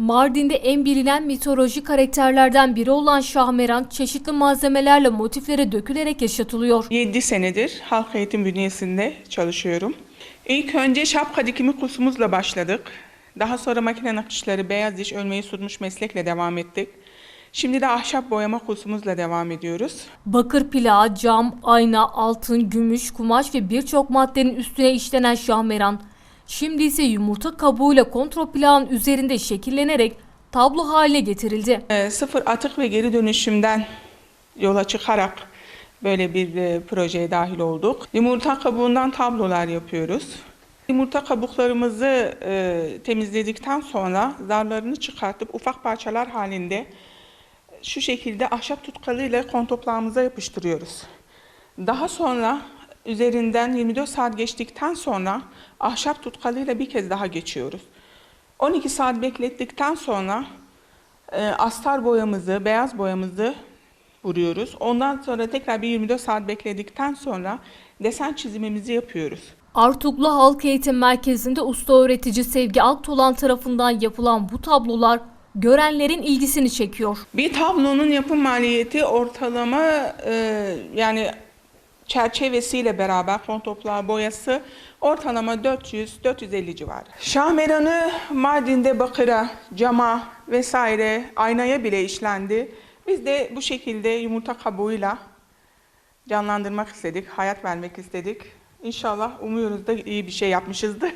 Mardin'de en bilinen mitolojik karakterlerden biri olan Şahmeran çeşitli malzemelerle motiflere dökülerek yaşatılıyor. 7 senedir halk eğitim bünyesinde çalışıyorum. İlk önce şapka dikimi kursumuzla başladık. Daha sonra makine nakışları, beyaz diş, ölmeyi sunmuş meslekle devam ettik. Şimdi de ahşap boyama kursumuzla devam ediyoruz. Bakır plağı, cam, ayna, altın, gümüş, kumaş ve birçok maddenin üstüne işlenen Şahmeran. Şimdi ise yumurta kabuğuyla kontrol plağın üzerinde şekillenerek tablo haline getirildi. Ee, sıfır atık ve geri dönüşümden yola çıkarak böyle bir e, projeye dahil olduk. Yumurta kabuğundan tablolar yapıyoruz. Yumurta kabuklarımızı e, temizledikten sonra zarlarını çıkartıp ufak parçalar halinde şu şekilde ahşap tutkalıyla kontoplağımıza yapıştırıyoruz. Daha sonra üzerinden 24 saat geçtikten sonra ahşap tutkalıyla bir kez daha geçiyoruz. 12 saat beklettikten sonra e, astar boyamızı, beyaz boyamızı vuruyoruz. Ondan sonra tekrar bir 24 saat bekledikten sonra desen çizimimizi yapıyoruz. Artuklu Halk Eğitim Merkezi'nde usta öğretici Sevgi Aktolan tarafından yapılan bu tablolar görenlerin ilgisini çekiyor. Bir tablonun yapım maliyeti ortalama e, yani çerçevesiyle beraber kontoplağı boyası ortalama 400-450 civarı. Şahmeranı Mardin'de bakıra, cama vesaire aynaya bile işlendi. Biz de bu şekilde yumurta kabuğuyla canlandırmak istedik, hayat vermek istedik. İnşallah umuyoruz da iyi bir şey yapmışızdır.